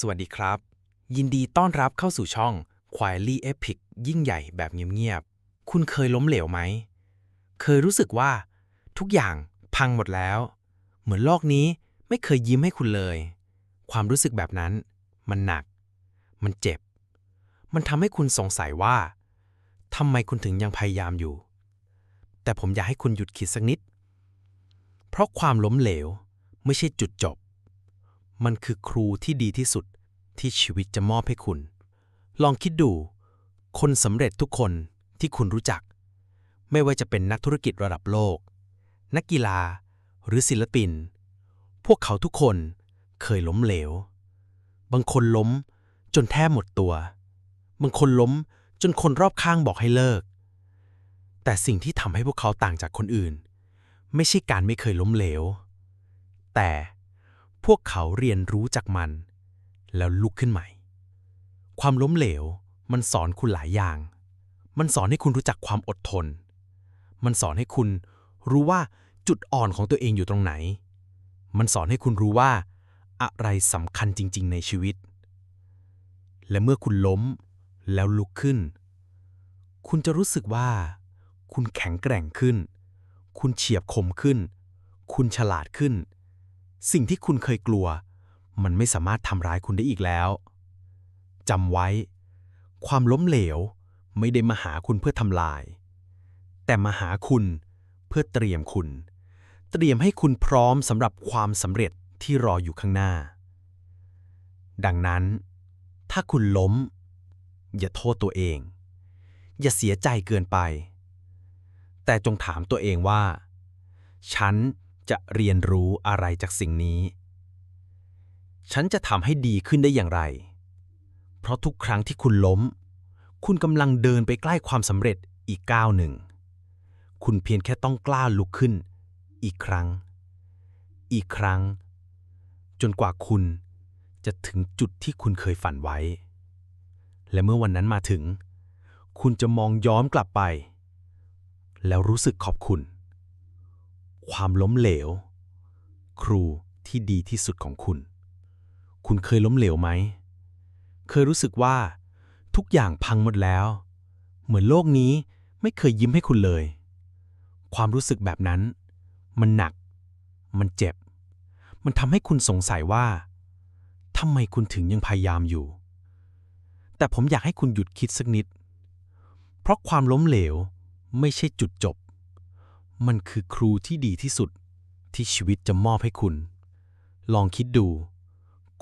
สวัสดีครับ ยินดีต้อนรับเข้าสู่ช่อง Quietly Epic ยิ่งใหญ่แบบเงียบๆ คุณเคยล้มเหลวไหม เคยรู้สึกว่า ทุกอย่างพังหมดแล้ว เหมือนโลกนี้ไม่เคยยิ้มให้คุณเลย ความรู้สึกแบบนั้น มันหนัก มันเจ็บ มันทำให้คุณสงสัยว่าทำไมคุณถึงยังพยายามอยู่ แต่ผมอยากให้คุณหยุดคิดสักนิด เพราะความล้มเหลวไม่ใช่จุดจบ มันคือครูที่ดีที่สุดที่ชีวิตจะมอบให้คุณ ลองคิดดู คนสำเร็จทุกคนที่คุณรู้จัก ไม่ว่าจะเป็นนักธุรกิจระดับโลก นักกีฬาหรือศิลปิน พวกเขาทุกคนเคยล้มเหลว บางคนล้มจนแทบหมดตัว บางคนล้มจนคนรอบข้างบอกให้เลิก แต่สิ่งที่ทำให้พวกเขาต่างจากคนอื่น ไม่ใช่การไม่เคยล้มเหลว แต่ พวกเขาเรียนรู้จากมัน แล้วลุกขึ้นใหม่ ความล้มเหลว มันสอนคุณหลายอย่าง มันสอนให้คุณรู้จักความอดทน มันสอนให้คุณรู้ว่าจุดอ่อนของตัวเองอยู่ตรงไหน มันสอนให้คุณรู้ว่า อะไรสำคัญจริง ๆ ในชีวิต และเมื่อคุณล้มแล้วลุกขึ้น คุณจะรู้สึกว่า คุณแข็งแกร่งขึ้น คุณเฉียบคมขึ้น คุณฉลาดขึ้น สิ่งที่คุณเคยกลัว มันไม่สามารถทำร้ายคุณได้อีกแล้วจำไว้ ความล้มเหลวไม่ได้มาหาคุณเพื่อทำลาย แต่มาหาคุณเพื่อเตรียมคุณ เตรียมให้คุณพร้อมสำหรับความสำเร็จที่รออยู่ข้างหน้า ดังนั้น ถ้าคุณล้ม อย่าโทษตัวเอง อย่าเสียใจเกินไป แต่จงถามตัวเองว่า ฉัน จะเรียนรู้อะไรจากสิ่งนี้ ฉันจะทำให้ดีขึ้นได้อย่างไร เพราะทุกครั้งที่คุณล้ม คุณกำลังเดินไปใกล้ความสำเร็จอีกก้าวหนึ่ง คุณเพียงแค่ต้องกล้าลุกขึ้น อีกครั้ง อีกครั้ง จนกว่าคุณจะถึงจุดที่คุณเคยฝันไว้ และเมื่อวันนั้นมาถึง คุณจะมองย้อนกลับไป แล้วรู้สึกขอบคุณ ความล้มเหลว ครูที่ดีที่สุดของคุณ คุณเคยล้มเหลวไหม เคยรู้สึกว่า ทุกอย่างพังหมดแล้ว เหมือนโลกนี้ไม่เคยยิ้มให้คุณเลย ความรู้สึกแบบนั้น มันหนัก มันเจ็บ มันทำให้คุณสงสัยว่าทำไมคุณถึงยังพยายามอยู่ แต่ผมอยากให้คุณหยุดคิดสักนิด เพราะความล้มเหลวไม่ใช่จุดจบ มันคือครูที่ดีที่สุดที่ชีวิตจะมอบให้คุณ ลองคิดดู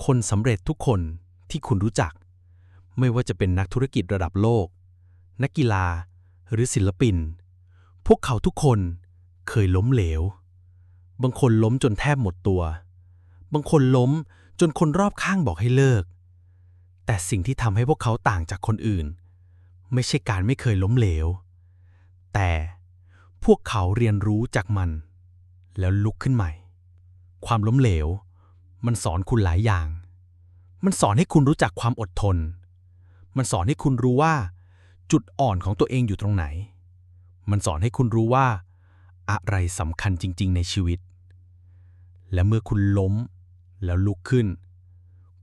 คนสำเร็จทุกคนที่คุณรู้จัก ไม่ว่าจะเป็นนักธุรกิจระดับโลก นักกีฬาหรือศิลปิน พวกเขาทุกคนเคยล้มเหลว บางคนล้มจนแทบหมดตัว บางคนล้มจนคนรอบข้างบอกให้เลิก แต่สิ่งที่ทำให้พวกเขาต่างจากคนอื่น ไม่ใช่การไม่เคยล้มเหลว พวกเขาเรียนรู้จากมัน แล้วลุกขึ้นใหม่ ความล้มเหลว มันสอนคุณหลายอย่าง มันสอนให้คุณรู้จักความอดทน มันสอนให้คุณรู้ว่า จุดอ่อนของตัวเองอยู่ตรงไหน มันสอนให้คุณรู้ว่า อะไรสำคัญจริง ๆ ในชีวิต และเมื่อคุณล้มแล้วลุกขึ้น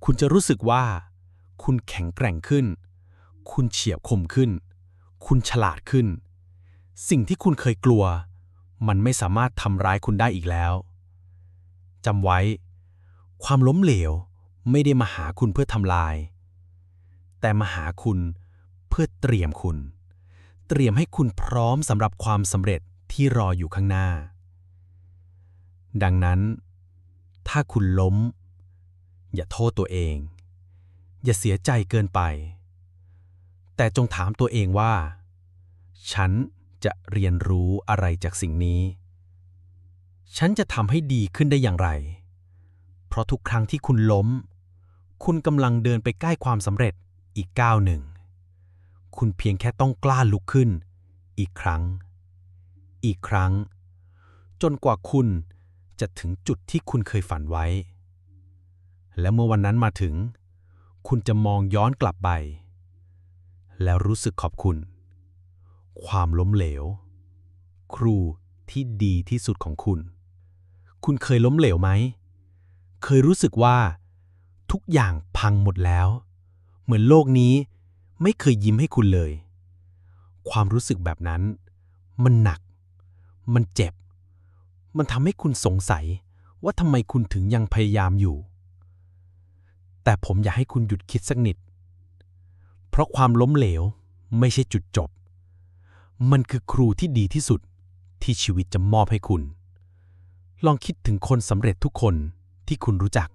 คุณจะรู้สึกว่า คุณแข็งแกร่งขึ้น คุณเฉียบคมขึ้น คุณฉลาดขึ้น สิ่งที่คุณเคยกลัว มันไม่สามารถทำร้ายคุณได้อีกแล้วจำไว้ ความล้มเหลวไม่ได้มาหาคุณเพื่อทำลาย แต่มาหาคุณเพื่อเตรียมคุณ เตรียมให้คุณพร้อมสำหรับความสำเร็จที่รออยู่ข้างหน้า ดังนั้น ถ้าคุณล้ม อย่าโทษตัวเอง อย่าเสียใจเกินไป แต่จงถามตัวเองว่า ฉัน จะเรียนรู้อะไรจากสิ่งนี้ ฉันจะทำให้ดีขึ้นได้อย่างไร เพราะทุกครั้งที่คุณล้ม คุณกำลังเดินไปใกล้ความสำเร็จอีกก้าวหนึ่ง คุณเพียงแค่ต้องกล้าลุกขึ้น อีกครั้ง อีกครั้ง จนกว่าคุณจะถึงจุดที่คุณเคยฝันไว้ และเมื่อวันนั้นมาถึง คุณจะมองย้อนกลับไป แล้วรู้สึกขอบคุณ ความล้มเหลว ครูที่ดีที่สุดของคุณ คุณเคยล้มเหลวไหม เคยรู้สึกว่า ทุกอย่างพังหมดแล้ว เหมือนโลกนี้ไม่เคยยิ้มให้คุณเลย ความรู้สึกแบบนั้น มันหนัก มันเจ็บ มันทำให้คุณสงสัยว่าทำไมคุณถึงยังพยายามอยู่ แต่ผมอยากให้คุณหยุดคิดสักนิด เพราะความล้มเหลวไม่ใช่จุดจบ มันคือครูที่ดีที่สุดที่ชีวิตจะมอบให้คุณ ลองคิดถึงคนสำเร็จทุกคนที่คุณรู้จัก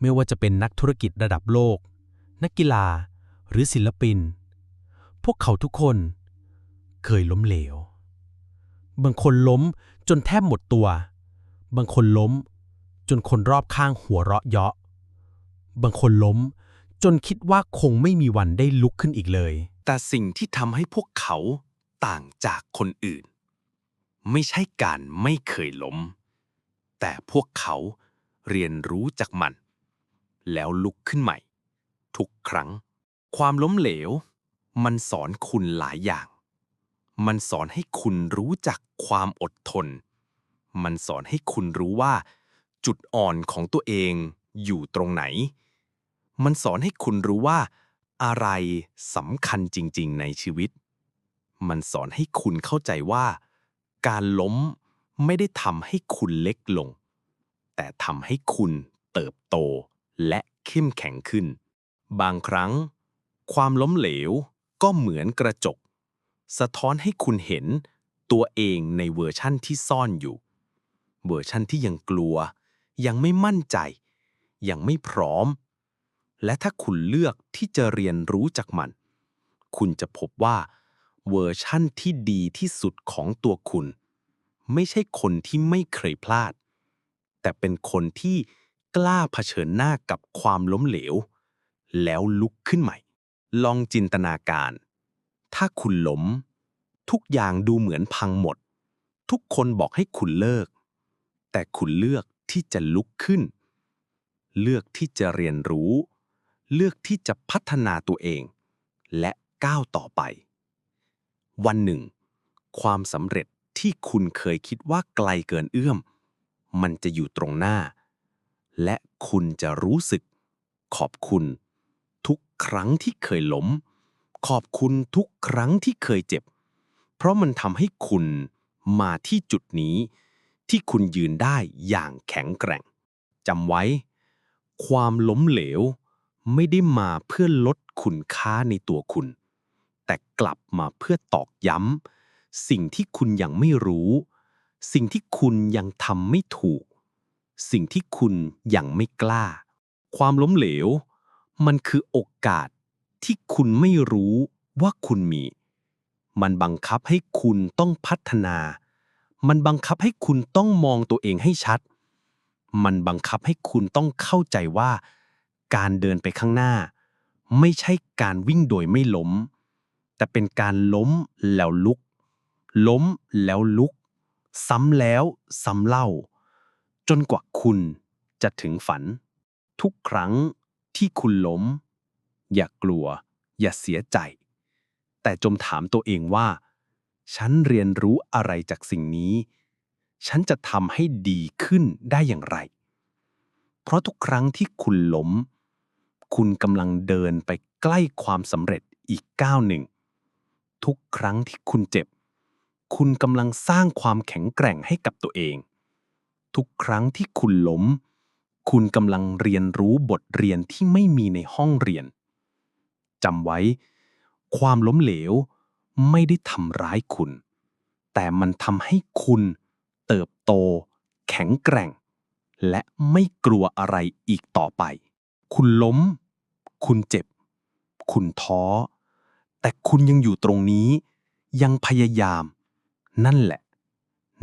ไม่ว่าจะเป็นนักธุรกิจระดับโลก นักกีฬาหรือศิลปิน พวกเขาทุกคนเคยล้มเหลว บางคนล้มจนแทบหมดตัว บางคนล้ม จนคนรอบข้างหัวเราะเยาะ บางคนล้มจนคิดว่าคงไม่มีวันได้ลุกขึ้นอีกเลย แต่สิ่งที่ทำให้พวกเขาต่างจากคนอื่น ไม่ใช่การไม่เคยล้ม แต่พวกเขาเรียนรู้จากมัน แล้วลุกขึ้นใหม่ ทุกครั้ง ความล้มเหลว มันสอนคุณหลายอย่าง มันสอนให้คุณรู้จักความอดทน มันสอนให้คุณรู้ว่า จุดอ่อนของตัวเองอยู่ตรงไหน มันสอนให้คุณรู้ว่า อะไรสำคัญจริง ๆ ในชีวิต มันสอนให้คุณเข้าใจว่า การล้มไม่ได้ทำให้คุณเล็กลง แต่ทำให้คุณเติบโตและเข้มแข็งขึ้น บางครั้ง ความล้มเหลวก็เหมือนกระจก สะท้อนให้คุณเห็นตัวเองในเวอร์ชั่นที่ซ่อนอยู่ เวอร์ชั่นที่ยังกลัว ยังไม่มั่นใจ ยังไม่พร้อม และถ้าคุณเลือกที่จะเรียนรู้จากมัน คุณจะพบว่าเวอร์ชั่นที่ดีที่สุดของตัวคุณ ไม่ใช่คนที่ไม่เคยพลาด แต่เป็นคนที่กล้าเผชิญหน้ากับความล้มเหลว แล้วลุกขึ้นใหม่ ลองจินตนาการ ถ้าคุณล้ม ทุกอย่างดูเหมือนพังหมด ทุกคนบอกให้คุณเลิก แต่คุณเลือกที่จะลุกขึ้น เลือกที่จะเรียนรู้ เลือกที่จะพัฒนาตัวเอง และก้าวต่อไป วันหนึ่ง ความสำเร็จที่คุณเคยคิดว่าไกลเกินเอื้อม มันจะอยู่ตรงหน้า และคุณจะรู้สึก ขอบคุณ ทุกครั้งที่เคยล้ม ขอบคุณทุกครั้งที่เคยเจ็บ เพราะมันทำให้คุณมาที่จุดนี้ ที่คุณยืนได้อย่างแข็งแกร่งจำไว้ ความล้มเหลว ไม่ได้มาเพื่อลดคุณค่าในตัวคุณ แต่กลับมาเพื่อตอกย้ำสิ่งที่คุณยังไม่รู้ สิ่งที่คุณยังทำไม่ถูก สิ่งที่คุณยังไม่กล้า ความล้มเหลว มันคือโอกาสที่คุณไม่รู้ว่าคุณมี มันบังคับให้คุณต้องพัฒนา มันบังคับให้คุณต้องมองตัวเองให้ชัด มันบังคับให้คุณต้องเข้าใจว่า การเดินไปข้างหน้า ไม่ใช่การวิ่งโดยไม่ล้ม แต่เป็นการล้มแล้วลุก ล้มแล้วลุก ซ้ำแล้วซ้ำเล่า จนกว่าคุณจะถึงฝัน ทุกครั้งที่คุณล้ม อย่ากลัว อย่าเสียใจ แต่จมถามตัวเองว่า ฉันเรียนรู้อะไรจากสิ่งนี้ ฉันจะทำให้ดีขึ้นได้อย่างไร เพราะทุกครั้งที่คุณล้ม คุณกำลังเดินไปใกล้ความสำเร็จอีกก้าวหนึ่ง ทุกครั้งที่คุณเจ็บ คุณกำลังสร้างความแข็งแกร่งให้กับตัวเอง ทุกครั้งที่คุณล้ม คุณกำลังเรียนรู้บทเรียนที่ไม่มีในห้องเรียนจำไว้ ความล้มเหลวไม่ได้ทำร้ายคุณ แต่มันทำให้คุณเติบโต แข็งแกร่ง และไม่กลัวอะไรอีกต่อไป คุณล้ม คุณเจ็บ คุณท้อ แต่คุณยังอยู่ตรงนี้ ยังพยายาม นั่นแหละ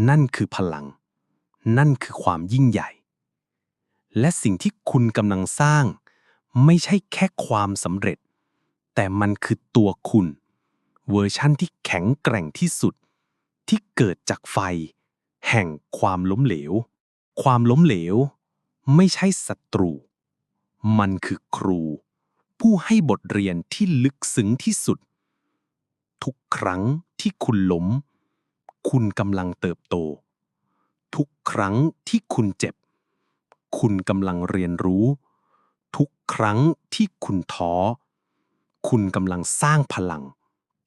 นั่นคือพลัง นั่นคือความยิ่งใหญ่ และสิ่งที่คุณกำลังสร้าง ไม่ใช่แค่ความสำเร็จ แต่มันคือตัวคุณ เวอร์ชั่นที่แข็งแกร่งที่สุด ที่เกิดจากไฟ แห่งความล้มเหลว ความล้มเหลว ไม่ใช่ศัตรู มันคือครู ผู้ให้บทเรียนที่ลึกซึ้งที่สุด ทุกครั้งที่คุณล้ม คุณกำลังเติบโต ทุกครั้งที่คุณเจ็บ คุณกำลังเรียนรู้ ทุกครั้งที่คุณท้อ คุณกำลังสร้างพลัง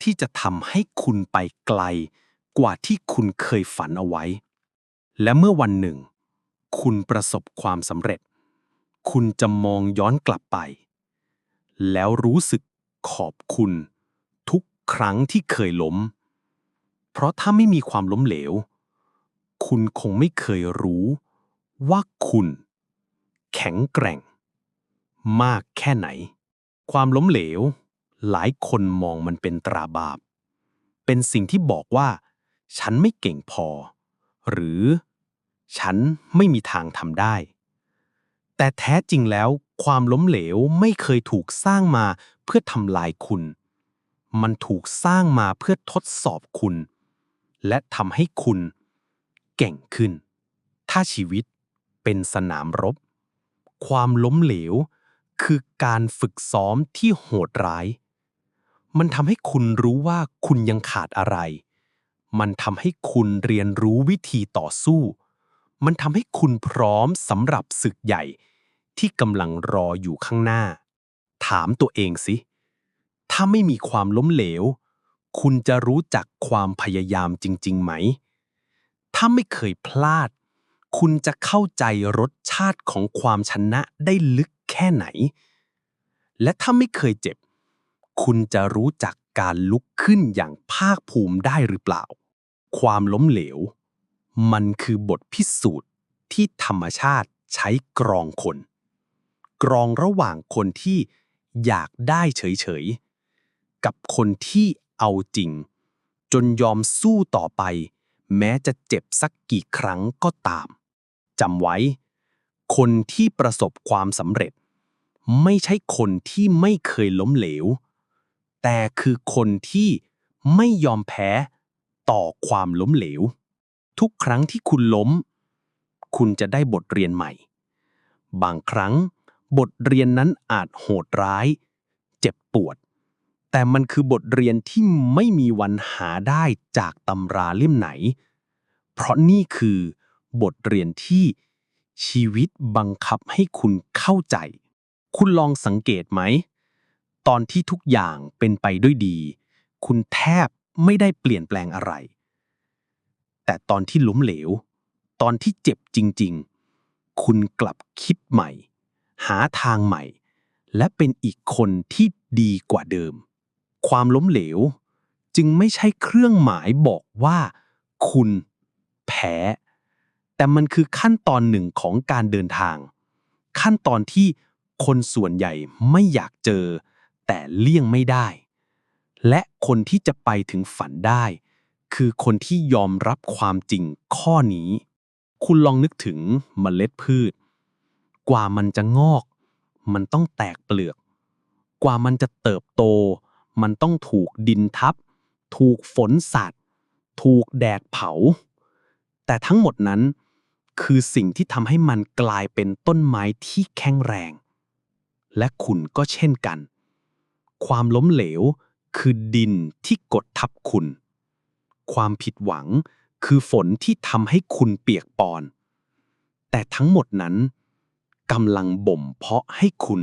ที่จะทำให้คุณไปไกล กว่าที่คุณเคยฝันเอาไว้ และเมื่อวันหนึ่ง คุณประสบความสำเร็จ คุณจะมองย้อนกลับไป แล้วรู้สึกขอบคุณทุกครั้งที่เคยล้ม เพราะถ้าไม่มีความล้มเหลว คุณคงไม่เคยรู้ว่าคุณ แข็งแกร่ง มากแค่ไหน ความล้มเหลว หลายคนมองมันเป็นตราบาป เป็นสิ่งที่บอกว่า ฉันไม่เก่งพอ หรือ ฉันไม่มีทางทำได้ แต่แท้จริงแล้วความล้มเหลวไม่เคยถูกสร้างมาเพื่อทำลายคุณ มันถูกสร้างมาเพื่อทดสอบคุณ และทำให้คุณ เก่งขึ้น ถ้าชีวิตเป็นสนามรบ ความล้มเหลว คือการฝึกซ้อมที่โหดร้าย มันทำให้คุณรู้ว่าคุณยังขาดอะไร มันทำให้คุณเรียนรู้วิธีต่อสู้ มันทำให้คุณพร้อมสำหรับศึกใหญ่ ที่กำลังรออยู่ข้างหน้า ถามตัวเองสิ ถ้าไม่มีความล้มเหลว คุณจะรู้จักความพยายามจริง ๆ ไหม ถ้าไม่เคยพลาด คุณจะเข้าใจรสชาติของความชนะได้ลึกแค่ไหน และถ้าไม่เคยเจ็บ คุณจะรู้จักการลุกขึ้นอย่างภาคภูมิได้หรือเปล่า ความล้มเหลว มันคือบทพิสูจน์ที่ธรรมชาติใช้กรองคน กรองระหว่างคนที่อยากได้เฉยๆ กับคนที่เอาจริง จนยอมสู้ต่อไป แม้จะเจ็บสักกี่ครั้งก็ตามจำไว้ คนที่ประสบความสำเร็จ ไม่ใช่คนที่ไม่เคยล้มเหลว แต่คือคนที่ไม่ยอมแพ้ต่อความล้มเหลว ทุกครั้งที่คุณล้ม คุณจะได้บทเรียนใหม่ บางครั้ง บทเรียนนั้นอาจโหดร้าย เจ็บปวด แต่มันคือบทเรียนที่ไม่มีวันหาได้จากตำราเล่มไหน เพราะนี่คือบทเรียนที่ชีวิตบังคับให้คุณเข้าใจ คุณลองสังเกตไหม ตอนที่ทุกอย่างเป็นไปด้วยดี คุณแทบไม่ได้เปลี่ยนแปลงอะไร แต่ตอนที่ล้มเหลว ตอนที่เจ็บจริง ๆ คุณกลับคิดใหม่ หาทางใหม่ และเป็นอีกคนที่ดีกว่าเดิม ความล้มเหลว จึงไม่ใช่เครื่องหมายบอกว่า คุณ แพ้ แต่มันคือขั้นตอนหนึ่งของการเดินทาง ขั้นตอนที่คนส่วนใหญ่ไม่อยากเจอ แต่เลี่ยงไม่ได้ และคนที่จะไปถึงฝันได้ คือคนที่ยอมรับความจริงข้อนี้ คุณลองนึกถึงเมล็ดพืช กว่ามันจะงอก มันต้องแตกเปลือก กว่ามันจะเติบโต มันต้องถูกดินทับ ถูกฝนสาดถูกแดดเผา แต่ทั้งหมดนั้นคือสิ่งที่ทำให้มันกลายเป็นต้นไม้ที่แข็งแรง และคุณก็เช่นกัน ความล้มเหลวคือดินที่กดทับคุณ ความผิดหวังคือฝนที่ทำให้คุณเปียกปอน แต่ทั้งหมดนั้น กำลังบ่มเพาะให้คุณ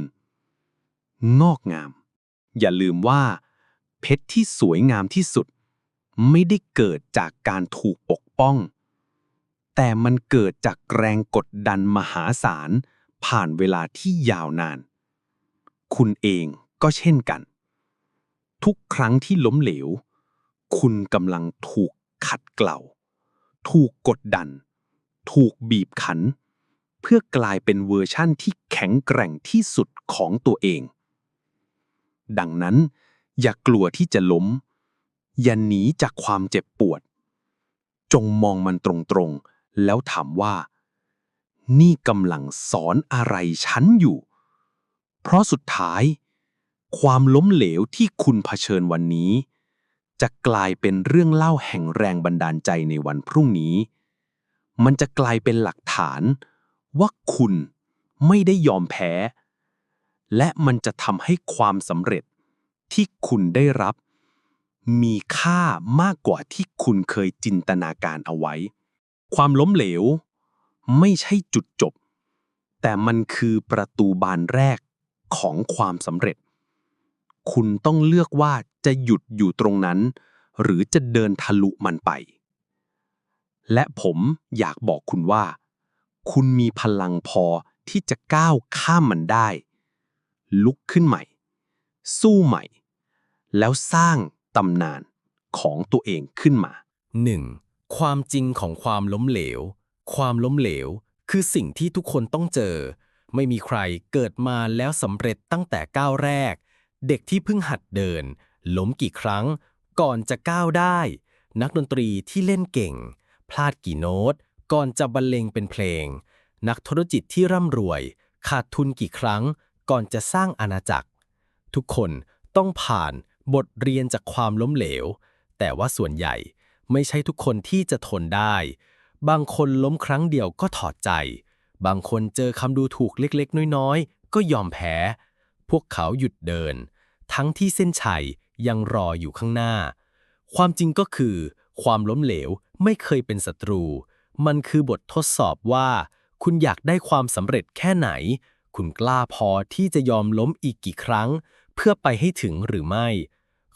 งอกงาม อย่าลืมว่า เพชรที่สวยงามที่สุด ไม่ได้เกิดจากการถูกปกป้อง แต่มันเกิดจากแรงกดดันมหาศาล ผ่านเวลาที่ยาวนาน คุณเองก็เช่นกัน ทุกครั้งที่ล้มเหลว คุณกำลังถูกขัดเกลาถูกกดดัน ถูกบีบขัน พื่อกลายเป็นเวอร์ชั่นที่แข็งแกร่งที่สุดของตัวเอง ดังนั้น อย่ากลัวที่จะล้ม อย่าหนีจากความเจ็บปวด จงมองมันตรงๆ แล้วถามว่า นี่กำลังสอนอะไรฉันอยู่ เพราะสุดท้าย ความล้มเหลวที่คุณเผชิญวันนี้ จะกลายเป็นเรื่องเล่าแห่งแรงบันดาลใจในวันพรุ่งนี้ มันจะกลายเป็นหลักฐาน ว่าคุณไม่ได้ยอมแพ้ และมันจะทำให้ความสำเร็จที่คุณได้รับ มีค่ามากกว่าที่คุณเคยจินตนาการเอาไว้ ความล้มเหลว ไม่ใช่จุดจบ แต่มันคือประตูบานแรกของความสำเร็จ คุณต้องเลือกว่าจะหยุดอยู่ตรงนั้น หรือจะเดินทะลุมันไป และผมอยากบอกคุณว่า คุณมีพลังพอที่จะก้าวข้ามมันได้ ลุกขึ้นใหม่ สู้ใหม่ แล้วสร้างตำนานของตัวเองขึ้นมา 1. ความจริงของความล้มเหลว ความล้มเหลว คือสิ่งที่ทุกคนต้องเจอ ไม่มีใครเกิดมาแล้วสำเร็จตั้งแต่ก้าวแรก เด็กที่เพิ่งหัดเดิน ล้มกี่ครั้ง ก่อนจะก้าวได้ นักดนตรีที่เล่นเก่ง พลาดกี่โน้ต ก่อนจะบรรเลงเป็นเพลง นักธุรกิจที่ร่ำรวย ขาดทุนกี่ครั้ง ก่อนจะสร้างอาณาจักร ทุกคนต้องผ่านบทเรียนจากความล้มเหลว แต่ว่าส่วนใหญ่ไม่ใช่ทุกคนที่จะทนได้ บางคนล้มครั้งเดียวก็ถอดใจ บางคนเจอคำดูถูกเล็กๆ น้อยๆ ก็ยอมแพ้ พวกเขาหยุดเดิน ทั้งที่เส้นชัยยังรออยู่ข้างหน้า ความจริงก็คือ ความล้มเหลวไม่เคยเป็นศัตรู มันคือบททดสอบว่า คุณอยากได้ความสำเร็จแค่ไหน คุณกล้าพอที่จะยอมล้มอีกกี่ครั้ง เพื่อไปให้ถึงหรือไม่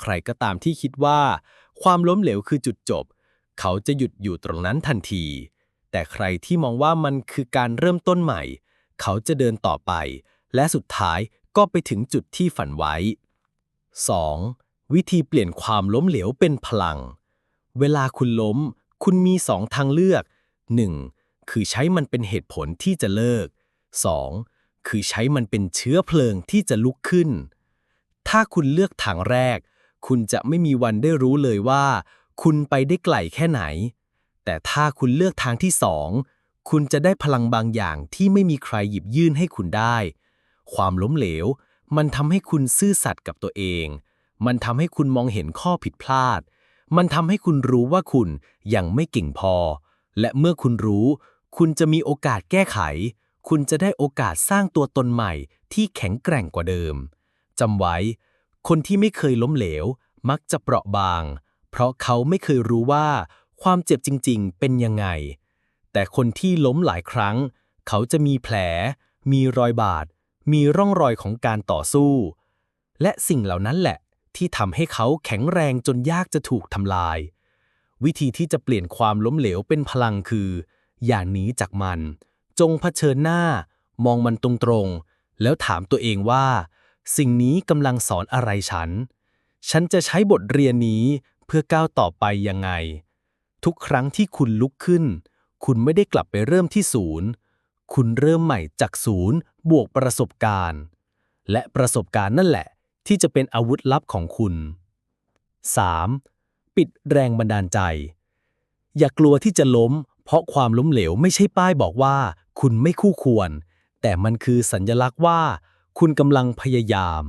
ใครก็ตามที่คิดว่า ความล้มเหลวคือจุดจบ เขาจะหยุดอยู่ตรงนั้นทันที แต่ใครที่มองว่ามันคือการเริ่มต้นใหม่ เขาจะเดินต่อไป และสุดท้ายก็ไปถึงจุดที่ฝันไว้ 2. วิธีเปลี่ยนความล้มเหลวเป็นพลัง เวลาคุณล้ม คุณมีสองทางเลือก 1. คือใช้มันเป็นเหตุผลที่จะเลิก 2. คือใช้มันเป็นเชื้อเพลิงที่จะลุกขึ้น ถ้าคุณเลือกทางแรก คุณจะไม่มีวันได้รู้เลยว่า คุณไปได้ไกลแค่ไหน แต่ถ้าคุณเลือกทางที่สองคุณจะได้พลังบางอย่างที่ไม่มีใครหยิบยื่นให้คุณได้ ความล้มเหลว มันทำให้คุณซื่อสัตย์กับตัวเอง มันทำให้คุณมองเห็นข้อผิดพลาด มันทำให้คุณรู้ว่าคุณยังไม่เก่งพอ และเมื่อคุณรู้ คุณจะมีโอกาสแก้ไข คุณจะได้โอกาสสร้างตัวตนใหม่ที่แข็งแกร่งกว่าเดิมจำไว้ คนที่ไม่เคยล้มเหลว มักจะเปราะบาง เพราะเขาไม่เคยรู้ว่า ความเจ็บจริง ๆ เป็นยังไง แต่คนที่ล้มหลายครั้ง เขาจะมีแผล มีรอยบาด มีร่องรอยของการต่อสู้ และสิ่งเหล่านั้นแหละที่ทำให้เขาแข็งแรงจนยากจะถูกทำลาย วิธีที่จะเปลี่ยนความล้มเหลวเป็นพลังคือ อย่าหนีจากมัน จงเผชิญหน้า มองมันตรงๆ แล้วถามตัวเองว่า สิ่งนี้กำลังสอนอะไรฉัน ฉันจะใช้บทเรียนนี้เพื่อก้าวต่อไปยังไง ทุกครั้งที่คุณลุกขึ้น คุณไม่ได้กลับไปเริ่มที่ศูนย์ คุณเริ่มใหม่จากศูนย์บวกประสบการณ์ และประสบการณ์นั่นแหละ ที่จะเป็นอาวุธลับของคุณ 3. ปิดแรงบันดาลใจ อย่ากลัวที่จะล้ม เพราะความล้มเหลวไม่ใช่ป้ายบอกว่า คุณไม่คู่ควร แต่มันคือสัญลักษณ์ว่า คุณกำลังพยายาม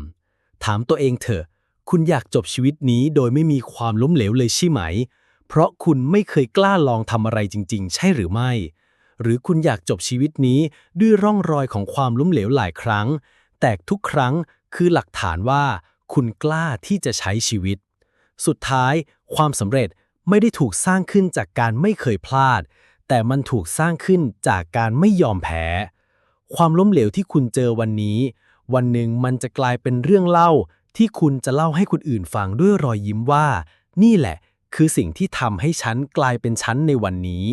ถามตัวเองเถอะ คุณอยากจบชีวิตนี้โดยไม่มีความล้มเหลวเลยใช่ไหม เพราะคุณไม่เคยกล้าลองทำอะไรจริง ๆ ใช่หรือไม่ หรือคุณอยากจบชีวิตนี้ด้วยร่องรอยของความล้มเหลวหลายครั้ง แต่ทุกครั้งคือหลักฐานว่า คุณกล้าที่จะใช้ชีวิต สุดท้ายความสำเร็จไม่ได้ถูกสร้างขึ้นจากการไม่เคยพลาด แต่มันถูกสร้างขึ้นจากการไม่ยอมแพ้ ความล้มเหลวที่คุณเจอวันนี้ วันหนึ่งมันจะกลายเป็นเรื่องเล่า ที่คุณจะเล่าให้คนอื่นฟังด้วยรอยยิ้มว่า นี่แหละ คือสิ่งที่ทำให้ฉันกลายเป็นฉันในวันนี้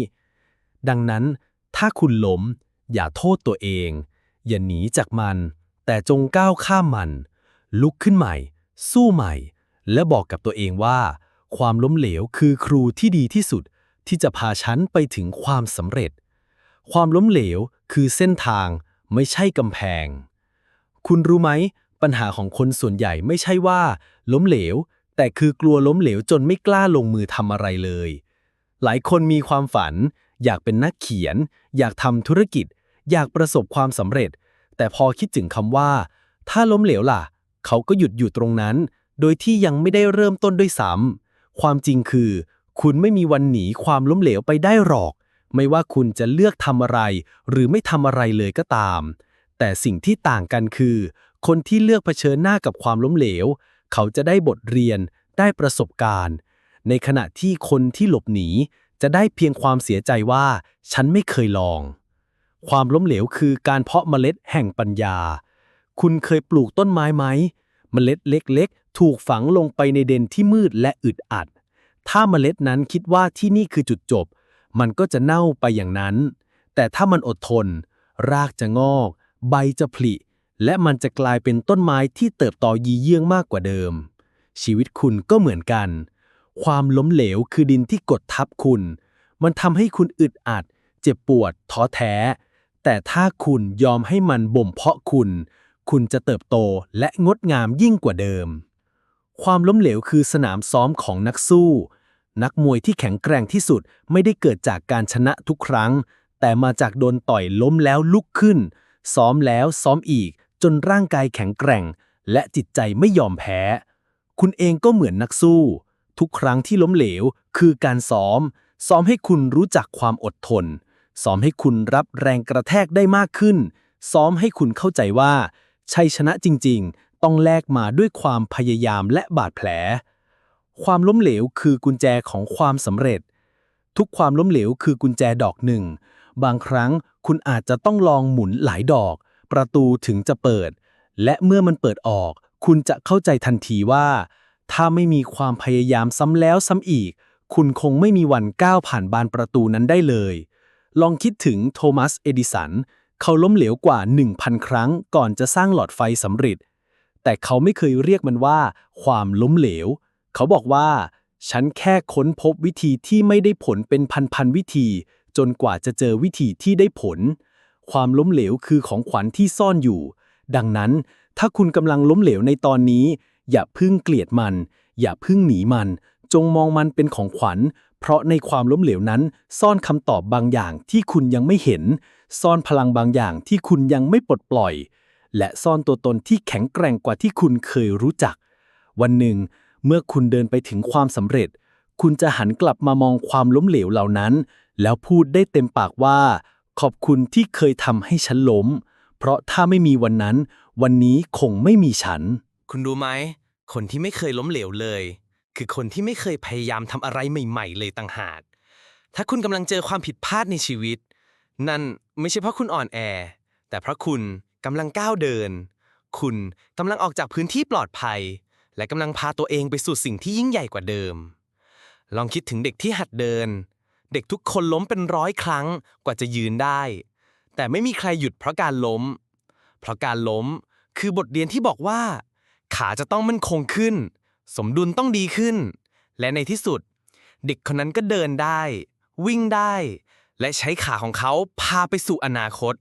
ดังนั้น ถ้าคุณล้ม อย่าโทษตัวเอง อย่าหนีจากมัน แต่จงก้าวข้ามมัน ลุกขึ้นใหม่ สู้ใหม่ และบอกกับตัวเองว่า ความล้มเหลวคือครูที่ดีที่สุด ที่จะพาฉันไปถึงความสำเร็จ ความล้มเหลวคือเส้นทางไม่ใช่กำแพง คุณรู้ไหม ปัญหาของคนส่วนใหญ่ไม่ใช่ว่า ล้มเหลว แต่คือกลัวล้มเหลวจนไม่กล้าลงมือทำอะไรเลย หลายคนมีความฝัน อยากเป็นนักเขียน อยากทำธุรกิจ อยากประสบความสำเร็จ แต่พอคิดถึงคำว่า ถ้าล้มเหลวล่ะ เขาก็หยุดอยู่ตรงนั้น โดยที่ยังไม่ได้เริ่มต้นด้วยซ้ำความจริงคือ คุณไม่มีวันหนีความล้มเหลวไปได้หรอก ไม่ว่าคุณจะเลือกทำอะไร หรือไม่ทำอะไรเลยก็ตาม แต่สิ่งที่ต่างกันคือ คนที่เลือกเผชิญหน้ากับความล้มเหลว เขาจะได้บทเรียน ได้ประสบการณ์ ในขณะที่คนที่หลบหนี จะได้เพียงความเสียใจว่า ฉันไม่เคยลอง ความล้มเหลวคือการเพราะเมล็ดแห่งปัญญา คุณเคยปลูกต้นไม้ไหม เมล็ดเล็กๆ ถูกฝังลงไปในเดนที่มืดและอึดอัด ถ้าเมล็ดนั้นคิดว่าที่นี่คือจุดจบ มันก็จะเน่าไปอย่างนั้น แต่ถ้ามันอดทน รากจะงอก ใบจะผลิ และมันจะกลายเป็นต้นไม้ที่เติบโตยีเยี่ยงมากกว่าเดิม ชีวิตคุณก็เหมือนกัน ความล้มเหลวคือดินที่กดทับคุณ มันทำให้คุณอึดอัด เจ็บปวด ท้อแท้ แต่ถ้าคุณยอมให้มันบ่มเพาะคุณ คุณจะเติบโตและงดงามยิ่งกว่าเดิม ความล้มเหลวคือสนามซ้อมของนักสู้ นักมวยที่แข็งแกร่งที่สุดไม่ได้เกิดจากการชนะทุกครั้ง แต่มาจากโดนต่อยล้มแล้วลุกขึ้น ซ้อมแล้วซ้อมอีก จนร่างกายแข็งแกร่ง และจิตใจไม่ยอมแพ้ คุณเองก็เหมือนนักสู้ ทุกครั้งที่ล้มเหลว คือการซ้อม ซ้อมให้คุณรู้จักความอดทน ซ้อมให้คุณรับแรงกระแทกได้มากขึ้น ซ้อมให้คุณเข้าใจว่า ชัยชนะจริง ๆ ต้องแลกมาด้วยความพยายามและบาดแผล ความล้มเหลวคือกุญแจของความสำเร็จ ทุกความล้มเหลวคือกุญแจดอกหนึ่ง บางครั้งคุณอาจจะต้องลองหมุนหลายดอก ประตูถึงจะเปิด และเมื่อมันเปิดออก คุณจะเข้าใจทันทีว่า ถ้าไม่มีความพยายามซ้ำแล้วซ้ำอีก คุณคงไม่มีวันก้าวผ่านบานประตูนั้นได้เลย ลองคิดถึงโทมัส เอดิสัน เขาล้มเหลวกว่า 1,000 ครั้งก่อนจะสร้างหลอดไฟสำเร็จ แต่เขาไม่เคยเรียกมันว่า ความล้มเหลว เขาบอกว่า ฉันแค่ค้นพบวิธีที่ไม่ได้ผลเป็นพันๆวิธี จนกว่าจะเจอวิธีที่ได้ผล ความล้มเหลวคือของขวัญที่ซ่อนอยู่ ดังนั้น ถ้าคุณกำลังล้มเหลวในตอนนี้ อย่าพึ่งเกลียดมัน อย่าพึ่งหนีมัน จงมองมันเป็นของขวัญ เพราะในความล้มเหลวนั้น ซ่อนคำตอบ บางอย่างที่คุณยังไม่เห็น ซ่อนพลังบางอย่างที่คุณยังไม่ปลดปล่อย และซ่อนตัวตนที่แข็งแกร่งกว่าที่คุณเคยรู้จัก วันหนึ่ง เมื่อคุณเดินไปถึงความสำเร็จ คุณจะหันกลับมามองความล้มเหลวเหล่านั้น แล้วพูดได้เต็มปากว่า ขอบคุณที่เคยทำให้ฉันล้ม เพราะถ้าไม่มีวันนั้น วันนี้คงไม่มีฉัน คุณรู้ไหม คนที่ไม่เคยล้มเหลวเลย คือคนที่ไม่เคยพยายามทำอะไรใหม่ ๆ เลยต่างหาก ถ้าคุณกำลังเจอความผิดพลาดในชีวิต นั่นไม่ใช่เพราะคุณอ่อนแอ แต่เพราะคุณ กำลังก้าวเดิน คุณกำลังออกจากพื้นที่ปลอดภัย และกำลังพาตัวเองไปสู่สิ่งที่ยิ่งใหญ่กว่าเดิม ลองคิดถึงเด็กที่หัดเดิน เด็กทุกคนล้มเป็นร้อยครั้งกว่าจะยืนได้ แต่ไม่มีใครหยุดเพราะการล้ม เพราะการล้มคือบทเรียนที่บอกว่า ขาจะต้องมั่นคงขึ้น สมดุลต้องดีขึ้น และในที่สุด เด็กคนนั้นก็เดินได้ วิ่งได้ และใช้ขาของเขาพาไปสู่อนาคต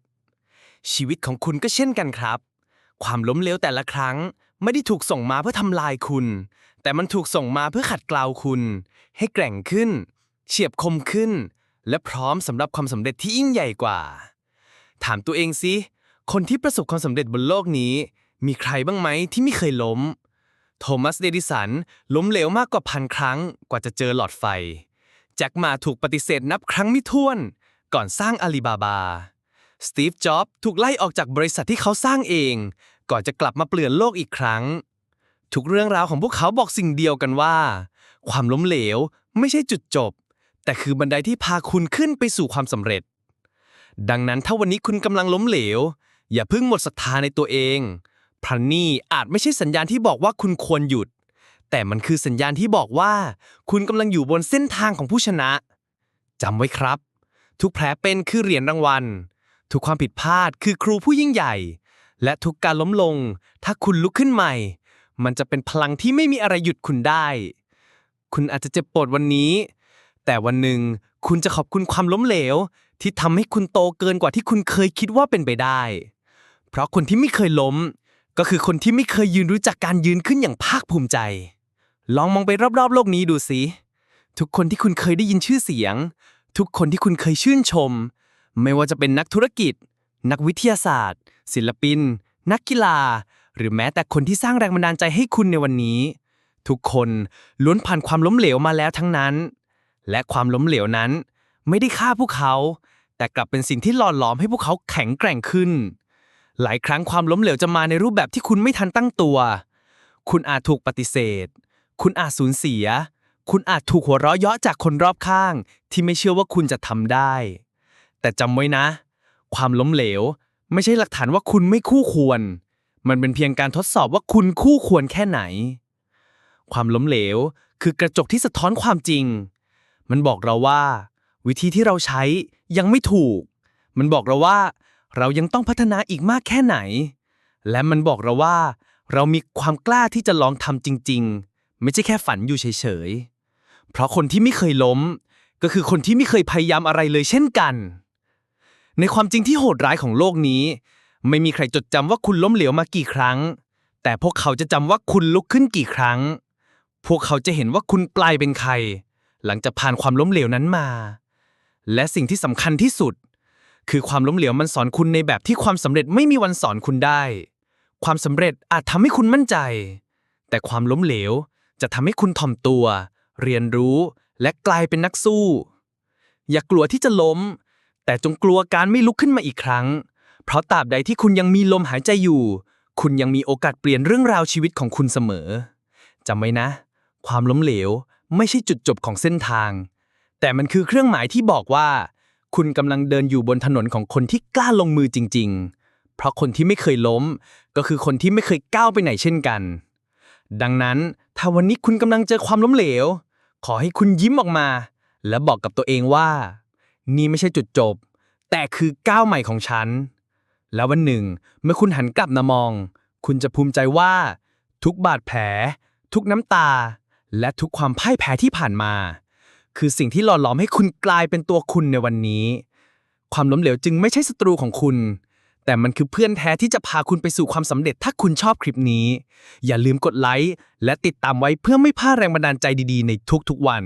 ชีวิตของคุณก็เช่นกันครับ ความล้มเหลวแต่ละครั้ง ไม่ได้ถูกส่งมาเพื่อทำลายคุณ แต่มันถูกส่งมาเพื่อขัดเกลาคุณ ให้แกร่งขึ้น เฉียบคมขึ้น และพร้อมสำหรับความสำเร็จที่ยิ่งใหญ่กว่า ถามตัวเองสิคนที่ประสบความสำเร็จบนโลกนี้ มีใครบ้างไหมที่ไม่เคยล้ม โทมัสเดดิสันล้มเหลวมากกว่าพันครั้งกว่าจะเจอหลอดไฟแจ็คมาถูกปฏิเสธนับครั้งไม่ถ้วน ก่อนสร้างอาลีบาบา สตีฟ จ็อบส์ถูกไล่ออกจากบริษัทที่เขาสร้างเอง ก่อนจะกลับมาเปลี่ยนโลกอีกครั้ง ทุกเรื่องราวของพวกเขาบอกสิ่งเดียวกันว่า ความล้มเหลวไม่ใช่จุดจบ แต่คือบันไดที่พาคุณขึ้นไปสู่ความสำเร็จ ดังนั้นถ้าวันนี้คุณกำลังล้มเหลว อย่าเพิ่งหมดศรัทธาในตัวเองพราะนี่อาจไม่ใช่สัญญาณที่บอกว่าคุณควรหยุด แต่มันคือสัญญาณที่บอกว่า คุณกำลังอยู่บนเส้นทางของผู้ชนะจำไว้ครับ ทุกแผลเป็นคือเหรียญรางวัล ทุกความผิดพลาดคือครูผู้ยิ่งใหญ่ และทุกการล้มลง ถ้าคุณลุกขึ้นใหม่ มันจะเป็นพลังที่ไม่มีอะไรหยุดคุณได้ คุณอาจจะเจ็บปวดวันนี้ แต่วันหนึ่งคุณจะขอบคุณความล้มเหลว ที่ทำให้คุณโตเกินกว่าที่คุณเคยคิดว่าเป็นไปได้ เพราะคนที่ไม่เคยล้ม ก็คือคนที่ไม่เคยยืนรู้จักการยืนขึ้นอย่างภาคภูมิใจ ลองมองไปรอบๆ โลกนี้ดูสิทุกคนที่คุณเคยได้ยินชื่อเสียง ทุกคนที่คุณเคยชื่นชม ไม่ว่าจะเป็นนักธุรกิจ นักวิทยาศาสตร์ ศิลปิน นักกีฬา หรือแม้แต่คนที่สร้างแรงบันดาลใจให้คุณในวันนี้ ทุกคนล้วนผ่านความล้มเหลวมาแล้วทั้งนั้น และความล้มเหลวนั้น ไม่ได้ฆ่าพวกเขา แต่กลับเป็นสิ่งที่หล่อหลอมให้พวกเขาแข็งแกร่งขึ้น หลายครั้งความล้มเหลวจะมาในรูปแบบที่คุณไม่ทันตั้งตัว คุณอาจถูกปฏิเสธ คุณอาจสูญเสีย คุณอาจถูกหัวเราะเยาะจากคนรอบข้าง ที่ไม่เชื่อว่าคุณจะทำได้ แต่จำไว้นะ ความล้มเหลว ไม่ใช่หลักฐานว่าคุณไม่คู่ควร มันเป็นเพียงการทดสอบว่าคุณคู่ควรแค่ไหน ความล้มเหลว คือกระจกที่สะท้อนความจริง มันบอกเราว่า วิธีที่เราใช้ยังไม่ถูก มันบอกเราว่า เรายังต้องพัฒนาอีกมากแค่ไหน และมันบอกเราว่า เรามีความกล้าที่จะลองทำจริง ๆ ไม่ใช่แค่ฝันอยู่เฉยๆ เพราะคนที่ไม่เคยล้ม ก็คือคนที่ไม่เคยพยายามอะไรเลยเช่นกัน ในความจริงที่โหดร้ายของโลกนี้ ไม่มีใครจดจำว่าคุณล้มเหลวมากี่ครั้ง แต่พวกเขาจะจำว่าคุณลุกขึ้นกี่ครั้ง พวกเขาจะเห็นว่าคุณกลายเป็นใคร หลังจากผ่านความล้มเหลวนั้นมา และสิ่งที่สำคัญที่สุด คือความล้มเหลวมันสอนคุณในแบบที่ความสำเร็จไม่มีวันสอนคุณได้ ความสำเร็จอาจทำให้คุณมั่นใจ แต่ความล้มเหลวจะทำให้คุณถ่อมตัว เรียนรู้ และกลายเป็นนักสู้ อย่ากลัวที่จะล้ม แต่จงกลัวการไม่ลุกขึ้นมาอีกครั้ง เพราะตราบใดที่คุณยังมีลมหายใจอยู่ คุณยังมีโอกาสเปลี่ยนเรื่องราวชีวิตของคุณเสมอจำไว้นะ ความล้มเหลวไม่ใช่จุดจบของเส้นทาง แต่มันคือเครื่องหมายที่บอกว่า คุณกำลังเดินอยู่บนถนนของคนที่กล้าลงมือจริง ๆ เพราะคนที่ไม่เคยล้ม ก็คือคนที่ไม่เคยก้าวไปไหนเช่นกัน ดังนั้นถ้าวันนี้คุณกำลังเจอความล้มเหลว ขอให้คุณยิ้มออกมา และบอกกับตัวเองว่า นี่ไม่ใช่จุดจบ แต่คือก้าวใหม่ของฉัน แล้ววันหนึ่ง เมื่อคุณหันกลับมามอง คุณจะภูมิใจว่า ทุกบาดแผล ทุกน้ำตา และทุกความพ่ายแพ้ที่ผ่านมา คือสิ่งที่หล่อหลอมให้คุณกลายเป็นตัวคุณในวันนี้ ความล้มเหลวจึงไม่ใช่ศัตรูของคุณ แต่มันคือเพื่อนแท้ที่จะพาคุณไปสู่ความสำเร็จถ้าคุณชอบคลิปนี้ อย่าลืมกดไลค์และติดตามไว้เพื่อไม่พลาดแรงบันดาลใจดีๆ ในทุกๆวัน